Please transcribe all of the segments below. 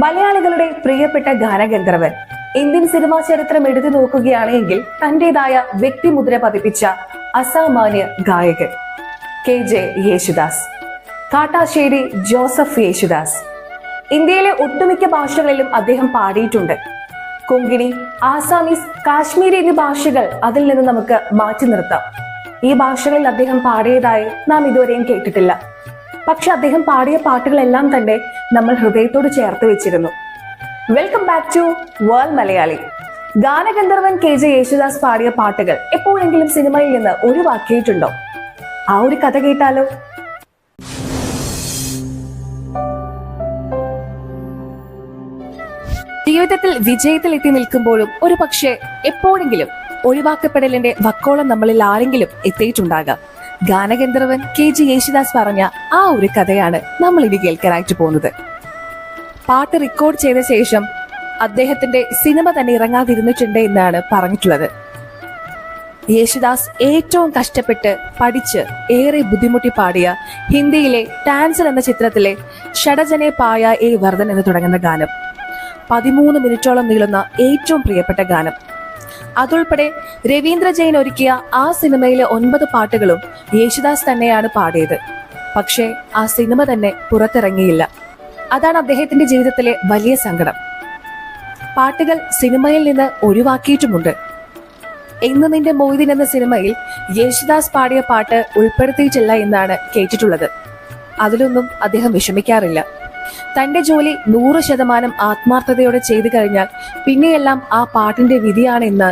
മലയാളികളുടെ പ്രിയപ്പെട്ട ഗാനഗന്ധർവൻ. Indian cinema ചരിത്രം എടുത്തു നോക്കുകയാണെങ്കിൽ തന്റേതായ വ്യക്തിമുദ്ര പതിപ്പിച്ച അസാമാന്യ ഗായകൻ K J Yesudas Kattassery Joseph Yesudas. ഇന്ത്യയിലെ ഒട്ടുമിക്ക ഭാഷകളിലും അദ്ദേഹം പാടിയിട്ടുണ്ട്. കൊങ്കിണി ആസാമീസ് കാശ്മീരി എന്നീ ഭാഷകൾ അതിൽ നിന്ന് നമുക്ക് മാറ്റി നിർത്താം. ഈ ഭാഷകളിൽ അദ്ദേഹം പാടിയതായി നാം ഇതുവരെയും കേട്ടിട്ടില്ല. പക്ഷെ അദ്ദേഹം പാടിയ പാട്ടുകളെല്ലാം തന്നെ നമ്മൾ ഹൃദയത്തോട് ചേർത്ത് വെച്ചിരുന്നു. Welcome back to world Malayali Gaanagandharvan K J Yesudas പാടിയ പാട്ടുകൾ എപ്പോഴെങ്കിലും സിനിമയിൽ നിന്ന് ഒഴിവാക്കിയിട്ടുണ്ടോ? ആ ഒരു കഥ കേട്ടാലോ? ജീവിതത്തിൽ വിജയത്തിൽ എത്തി നിൽക്കുമ്പോഴും ഒരു പക്ഷേ എപ്പോഴെങ്കിലും ഒഴിവാക്കപ്പെടലിന്റെ വക്കോളം നമ്മളിൽ ആരെങ്കിലും എത്തിയിട്ടുണ്ടാകാം. ഗാനഗന്ധർവൻ കെ ജി യേശുദാസ് പറഞ്ഞ ആ ഒരു കഥയാണ് നമ്മൾ ഇനി കേൾക്കാനായിട്ട് പോകുന്നത്. പാട്ട് റെക്കോർഡ് ചെയ്ത ശേഷം അദ്ദേഹത്തിന്റെ സിനിമ തന്നെ ഇറങ്ങാതിരുന്നിട്ടുണ്ട് എന്നാണ് പറഞ്ഞിട്ടുള്ളത്. യേശുദാസ് ഏറ്റവും കഷ്ടപ്പെട്ട് പഠിച്ച് ഏറെ ബുദ്ധിമുട്ടി പാടിയ ഹിന്ദിയിലെ ടാൻസർ എന്ന ചിത്രത്തിലെ ഷഡജനെ പായ എ വർദ്ധൻ എന്ന് തുടങ്ങുന്ന ഗാനം പതിമൂന്ന് മിനിറ്റോളം നീളുന്ന ഏറ്റവും പ്രിയപ്പെട്ട ഗാനം അതുൾപ്പെടെ രവീന്ദ്ര ജെയിൻ ഒരുക്കിയ ആ സിനിമയിലെ ഒൻപത് പാട്ടുകളും യേശുദാസ് തന്നെയാണ് പാടിയത്. പക്ഷേ ആ സിനിമ തന്നെ പുറത്തിറങ്ങിയില്ല. അതാണ് അദ്ദേഹത്തിന്റെ ജീവിതത്തിലെ വലിയ സങ്കടം. പാട്ടുകൾ സിനിമയിൽ നിന്ന് ഒഴിവാക്കിയിട്ടുമുണ്ട്. എന്ന് നിന്റെ മൊയ്തീൻ എന്ന സിനിമയിൽ യേശുദാസ് പാടിയ പാട്ട് ഉൾപ്പെടുത്തിയിട്ടില്ല എന്നാണ് കേട്ടിട്ടുള്ളത്. അതിലൊന്നും അദ്ദേഹം വിഷമിക്കാറില്ല. തന്റെ ജോലി നൂറ് ശതമാനം ആത്മാർത്ഥതയോടെ ചെയ്തു കഴിഞ്ഞാൽ പിന്നെയെല്ലാം ആ പാട്ടിന്റെ വിധിയാണെന്ന്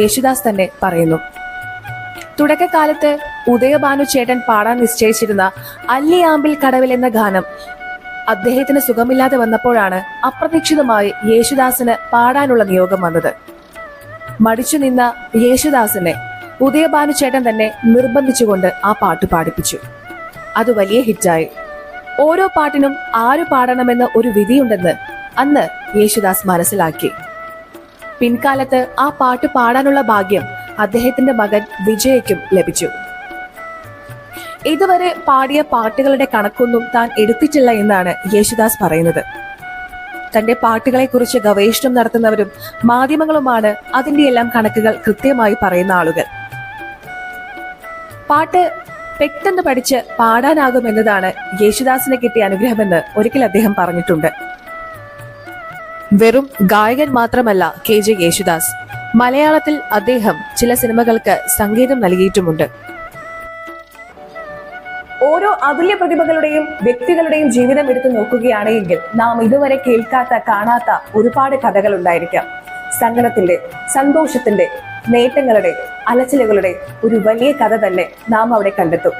യേശുദാസ് തന്നെ പറയുന്നു. തുടക്കകാലത്ത് ഉദയഭാനു ചേട്ടൻ പാടാൻ നിശ്ചയിച്ചിരുന്ന അല്ലിയാമ്പിൽ കടവിൽ എന്ന ഗാനം അദ്ദേഹത്തിന് സുഖമില്ലാതെ വന്നപ്പോഴാണ് അപ്രതീക്ഷിതമായി യേശുദാസിന് പാടാനുള്ള നിയോഗം വന്നത്. മടിച്ചു നിന്ന യേശുദാസിനെ ഉദയഭാനു ചേട്ടൻ തന്നെ നിർബന്ധിച്ചുകൊണ്ട് ആ പാട്ട് പാടിപ്പിച്ചു. അത് വലിയ ഹിറ്റായി. ഓരോ പാട്ടിനും ആര് പാടണമെന്ന് ഒരു വിധിയുണ്ടെന്ന് അന്ന് യേശുദാസ് മനസ്സിലാക്കി. പിൻകാലത്ത് ആ പാട്ട് പാടാനുള്ള ഭാഗ്യം അദ്ദേഹത്തിന്റെ മകൻ വിജയ്ക്കും ലഭിച്ചു. ഇതുവരെ പാടിയ പാട്ടുകളുടെ കണക്കൊന്നും താൻ എടുത്തിട്ടില്ല എന്നാണ് യേശുദാസ് പറയുന്നത്. തന്റെ പാട്ടുകളെ കുറിച്ച് ഗവേഷണം നടത്തുന്നവരും മാധ്യമങ്ങളുമാണ് അതിന്റെ എല്ലാം കണക്കുകൾ കൃത്യമായി പറയുന്ന ആളുകൾ. പാട്ട് പെട്ടെന്ന് പഠിച്ച് പാടാനാകുമെന്നതാണ് യേശുദാസിന് കിട്ടിയ അനുഗ്രഹമെന്ന് ഒരിക്കൽ അദ്ദേഹം പറഞ്ഞിട്ടുണ്ട്. വെറും ഗായകൻ മാത്രമല്ല കെ ജെ യേശുദാസ്. മലയാളത്തിൽ അദ്ദേഹം ചില സിനിമകൾക്ക് സംഗീതം നൽകിയിട്ടുമുണ്ട്. ഓരോ അതുല്യ പ്രതിഭകളുടെയും വ്യക്തികളുടെയും ജീവിതം എടുത്തു നോക്കുകയാണെങ്കിൽ നാം ഇതുവരെ കേൾക്കാത്ത കാണാത്ത ഒരുപാട് കഥകൾ ഉണ്ടായിരിക്കാം സങ്കടത്തിന്റെ സന്തോഷത്തിന്റെ നേട്ടങ്ങളുടെ അലച്ചിലുകളുടെ ഒരു വലിയ കഥ തന്നെ നാം അവിടെ കണ്ടെത്തും.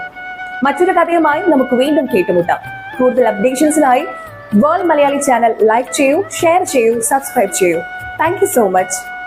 മറ്റൊരു കഥയുമായി നമുക്ക് വീണ്ടും കേട്ടുമുട്ടാം. കൂടുതൽ അപ്ഡേഷൻസിനായി വേൾഡ് മലയാളി ചാനൽ ലൈക്ക് ചെയ്യൂ ഷെയർ ചെയ്യൂ സബ്സ്ക്രൈബ് ചെയ്യൂ. Thank so much.